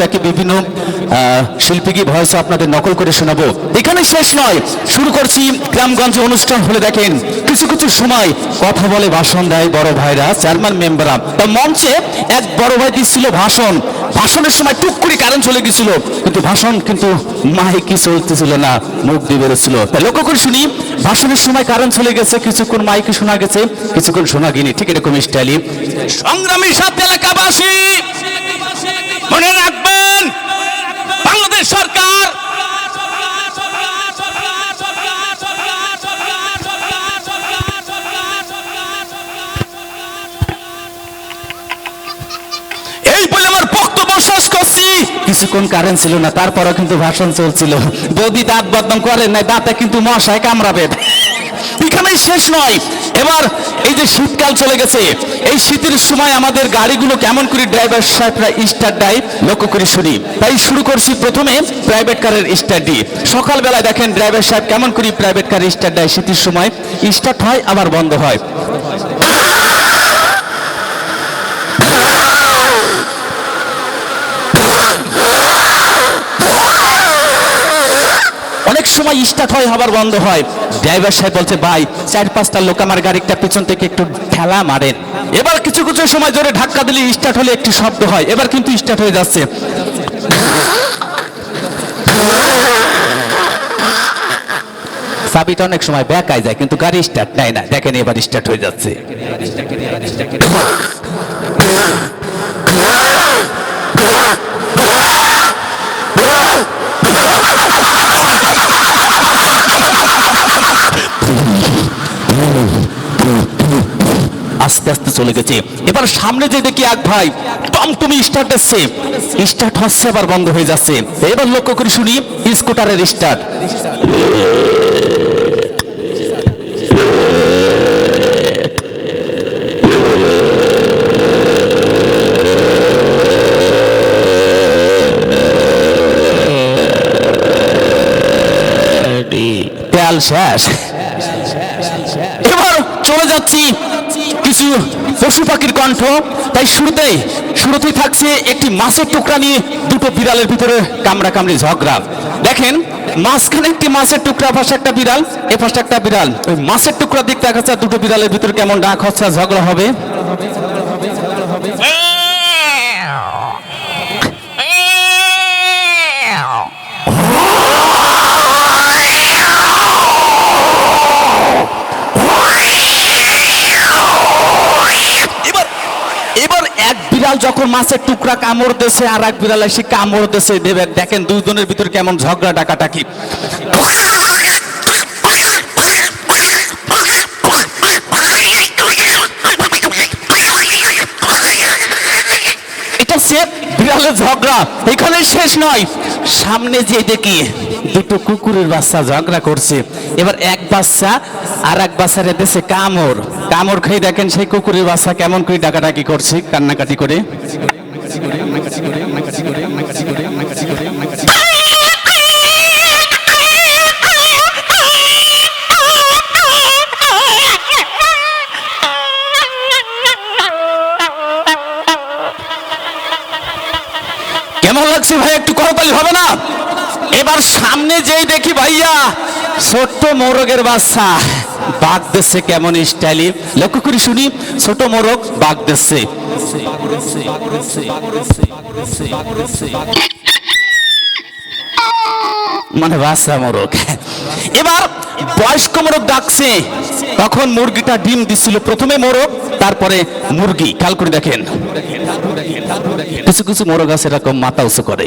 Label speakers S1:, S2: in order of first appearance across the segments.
S1: তাকে বিভিন্ন শিল্পীকে ভয়েস আপনাদের নকল করে শোনাবো। এখানে শেষ নয়, শুরু করছি গ্রামগঞ্জে অনুষ্ঠান হলে দেখেন, কিছু কিছু সময় কথা বলে ভাষণ দেয় বড় ভাইরা, চেয়ারম্যান মেম্বাররা। তা মঞ্চে এক বড় ভাই দিচ্ছিল ভাষণ। ভাষণের সময় টুক করে কারেন্ট চলে গেছিল, কিন্তু ভাষণ কিন্তু মাইকি চলতেছিল না, মুখ দিয়ে বেরোচ্ছিল। তা লক্ষ্য করে শুনি, ভাষণের সময় কারেন্ট চলে গেছে, কিছুক্ষণ মাইকে শোনা গেছে, কিছুক্ষণ শোনা গেনি। ঠিক এরকম স্টাইলি সংগ্রামী সাথে এলাকাবাসী, মনে রাখবেন কিছুক্ষণ কারেন্ট ছিল না, তারপরও কিন্তু ভাষণ চলছিল। যদি দাঁত বদনাম করেন নাই দাঁতে কিন্তু মশায় কামড়াবে। এখানেই শেষ নয়। এবার এই যে শীতকাল চলে গেছে, এই শীতের সময় আমাদের গাড়িগুলো কেমন করে ড্রাইভার সাহেবরা স্টার দেয় লক্ষ্য করে শুনি। তাই শুরু করছি প্রথমে প্রাইভেট কারের স্টার্ট দিয়ে সকালবেলায় দেখেন ড্রাইভার সাহেব কেমন করে প্রাইভেট কার স্টার্ট দেয় শীতের সময় স্টার্ট হয়, আবার বন্ধ হয় অনেক সময় স্টার্ট হয়, আবার বন্ধ হয়। ড্রাইভার সাহেব বলছে, ভাই, চার পাঁচটা লোক আমার গাড়িটা পিছন থেকে একটু ঠেলা মারেন এবার কিছু কিছু সময় জোরে ধাক্কা দিলে স্টার্ট হলে একটি শব্দ হয়, এবার কিন্তু স্টার্ট হয়ে যাচ্ছে। চাবিটা অনেক সময় ব্যাকায় যায়, কিন্তু গাড়ি স্টার্ট নেয় না। দেখেন এবার স্টার্ট হয়ে যাচ্ছে। আস্তে আস্তে চলে গেছে। এবার সামনে যে দেখি এক ভাই, টমটমি স্টার্ট দিচ্ছে স্টার্ট হচ্ছে আবার বন্ধ হয়ে যাচ্ছে। এবার লক্ষ্য করে শুনি স্কুটারের স্টার্ট তেল শেষ। এবার চলে যাচ্ছি। কিছু পশু পাখির কণ্ঠ। তাই শুরুতেই শুরুতেই থাকছে একটি মাছের টুকরা নিয়ে দুটো বিড়ালের ভিতরে কামড়া কামড়ি ঝগড়া। দেখেন, মাঝখানে একটি মাছের টুকরা, পাশে একটা বিড়াল, এ পাশে একটা বিড়াল। ওই মাছের টুকরা দিক দেখা যাচ্ছে দুটো বিড়ালের ভিতরে কেমন ডাক হচ্ছে ঝগড়া হবে। বিড়াল যখন মাছের টুকরা কামড় দেছে আর এক বিড়াল এসে কামড় দেছে দেবে, দেখেন দুইজনের ভিতর কেমন ঝগড়া ডাকাটাকি এটা সে বিড়ালের ঝগড়া এখানে শেষ নয়। সামনে যে দেখি, দুটো কুকুরের বাচ্চা ঝগড়া করছে। এবার এক বাচ্চা আর এক বাচ্চার দেশে কামড়। কামড় খেয়ে দেখেন সেই কুকুরের বাচ্চা কেমন করে ডাকাডাকি করছে, কান্নাকাটি করে। কেমন লাগছে ভাই, একটু করতালি হবে না? এবার সামনে যেই দেখি ভাইয়া, ছোট্ট মোরগের বাচ্চা। বাঘ কেমন স্টাইলি লক্ষ্য করি শুনি, ছোট মোরগ বাঘ মানে বাচ্চা মোরগ। এবার বয়স্ক মোরগ ডাকছে, তখন মুরগিটা ডিম দিচ্ছিল প্রথমে মোরগ, তারপরে মুরগি। খেয়াল করে দেখেন। কিছু কিছু মোরগ আছে, এরকম মাথা উঁচু করে।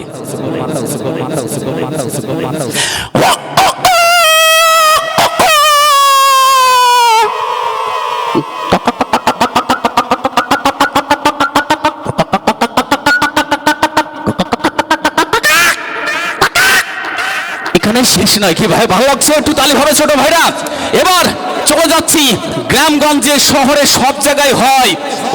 S1: এখানে শেষ নয়। কি ভাই, ভালো লাগছে? একটু তালি হবে ছোট ভাইরা। এবার চলে যাচ্ছি গ্রামগঞ্জে, শহরে সব জায়গায় হয়।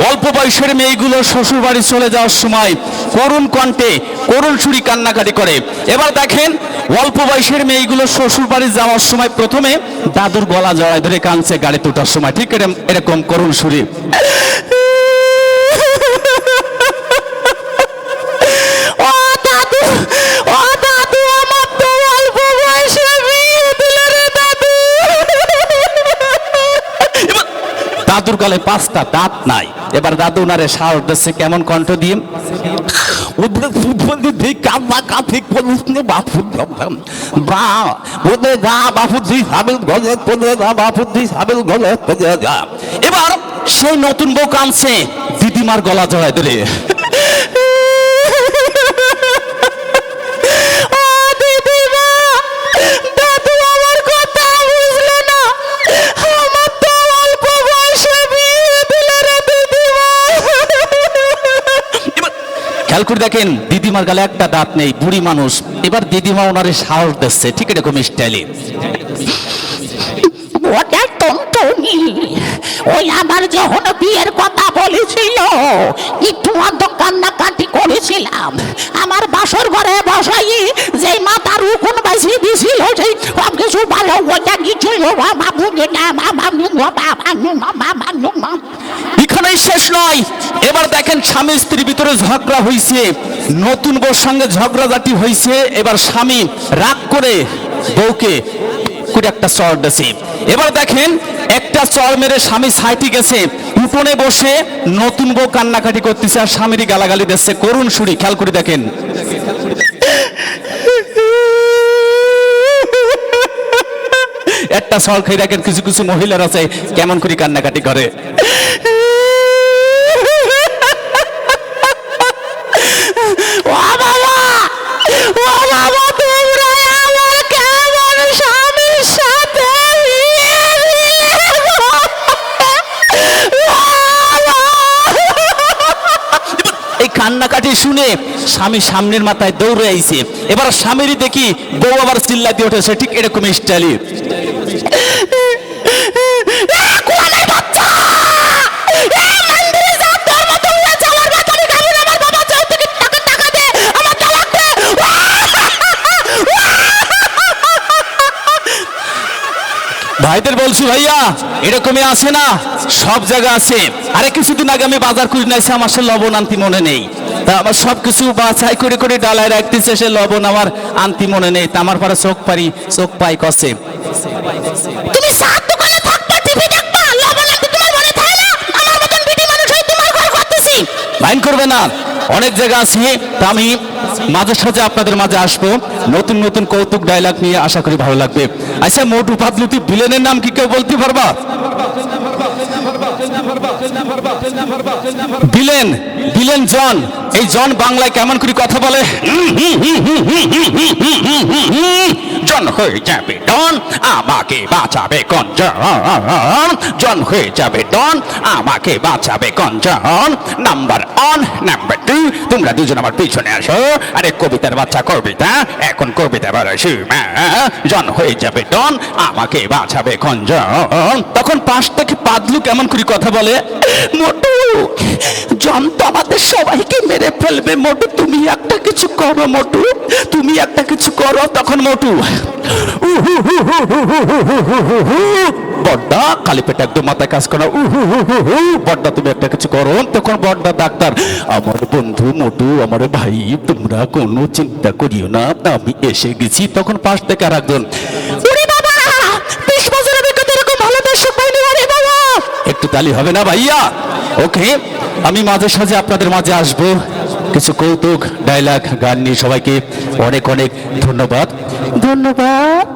S1: অল্প বয়সের মেয়েগুলো শ্বশুর বাড়ি চলে যাওয়ার সময় করুণ কণ্ঠে করুণ সুরি কান্নাকাটি করে। এবার দেখেন, অল্প বয়সের মেয়েগুলো শ্বশুর বাড়ি যাওয়ার সময় প্রথমে দাদুর গলা জড়ায় ধরে কাঁদছে, গাড়ি তোটার সময়। ঠিক এরকম করুণ সুরি। দাদুর গালে পাঁচটা দাঁত নাই। এবার দাদু উনারে সাহস দিচ্ছে, কেমন কণ্ঠ দিয়ে
S2: ওদের বা ওদের গা গা গলে গা
S1: এবার সেই নতুন বউ কানছে দিদিমার গলা জড়ায় ধরে। খেয়াল করে দেখেন দিদিমার গালে একটা দাঁত নেই বুড়ি মানুষ। এবার দিদিমা ওনারে সাহস দিচ্ছে ঠিক এরকম স্টাইলে।
S3: ওটা টনটনি ওই আমার যখন বিয়ের কথা বলেছিল একটু কান্নাকাটি করেছিলাম। আমার বাসর ঘরে বসাই যে মাথার উকুন বাসি দিছিল সেই সব কিছু ভালো ওটা কিছু বাবু
S1: এখানেই শেষ নয়। এবার দেখেন স্বামী স্ত্রীর ভিতরে ঝগড়া হয়েছে নতুন বউর সঙ্গে ঝগড়াঝাটি হয়েছে এবার স্বামী রাগ করে বউকে করে একটা চর দিয়েছে এবার দেখেন একটা চর মেরে স্বামী সাইটি গেছে। উঠোনে বসে নতুন বউ কান্নাকাটি করতেছে আর স্বামীরই গালাগালি দিচ্ছে। করুণ সুরি, খেয়াল করে দেখেন। একটা চর খেয়ে দেখেন কিছু কিছু মহিলার আছে, কেমন করে কান্নাকাটি করে। কান্নাকাটি শুনে স্বামী সামনের মাথায় দৌড়ে আইছে। এবার স্বামীরই দেখি বউ আবার চিল্লা দিয়ে উঠেছে ঠিক এরকম স্টাইলে
S3: কোয়ালাই বাচ্চা! এই মন্দিরে যা তোর মতো উড়ে যাওয়ার বাতানি খাবি না, আমার বাবা যাও থেকে টাকা টাকা দে, আমার তালাক দে।
S1: ভাইদের বলছি ভাইয়া এরকমই আছে না? সব জায়গা আছে। আরে কিছুদিন আগে আমি বাজার করে নিয়েছি আমার সে লবণ আনতি মনে নেই। তা আমার সব কিছু বাছাই করে করে ডালায় রাখতেছে সে লবণ আমার আনতি মনে নেই। তা আমার পরে চোখ পারি চোখ পাই কষে
S3: তুমি সাত দোকানে থাকবা, টিভি দেখবা, লবণ আনতে তোমার মনে থাকে না? আমার মতন বিটি মানুষ হয়ে তোমার ঘর করতেছি।
S1: করবে না। অনেক জায়গা আছে তা আমি মাঝে সাঝে আপনাদের মাঝে আসব নতুন নতুন কৌতুক ডায়লগ নিয়ে আশা করি ভালো লাগবে আচ্ছা মোটু পাতলুতি ভিলেনের নাম কি কেউ বলতে পারবা ভিলেন ভিলেন জন এই জন বাংলায় কেমন করে কথা বলে জন হয়ে যাবে ডন, আমাকে বাঁচাবে কোন জন হয়ে যাবে ডন, আমাকে বাঁচাবে কোন জন নাম্বার ওয়ান নাম্বার টু তোমরা দুজন আমার পিছনে আসো। আরে কবিতার বাচ্চা, কবিতা, এখন কবিতা বলেছি জন হয়ে যাবে ডন, আমাকে বাঁচাবে কোন জন তখন পাশ থেকে পাদলু কেমন করে কথা বলে, মোটু জন তো আমাদের সবাইকে মেরে ফেলবে মোটু। তুমি একটা কিছু করো মোটু। তুমি একটা কিছু করো, তখন মোটু। বড্ডা খালি পেটে একদম মাথায় কাজ করো। বড্ডা, তুমি একটা কিছু করো। তখন বড্ডা ডাক্তার, আমার বন্ধু মোটু, আমার ভাই, তোমরা কোনো চিন্তা করিও না। আমি এসে গেছি। তখন পাশ থেকে আর একজন একটু তালি হবে না ভাইয়া? ওকে। আমি মাঝে সাঝে আপনাদের মাঝে আসব। কিছু কৌতুক ডায়লগ গান নিয়ে সবাইকে অনেক অনেক ধন্যবাদ। ধন্যবাদ।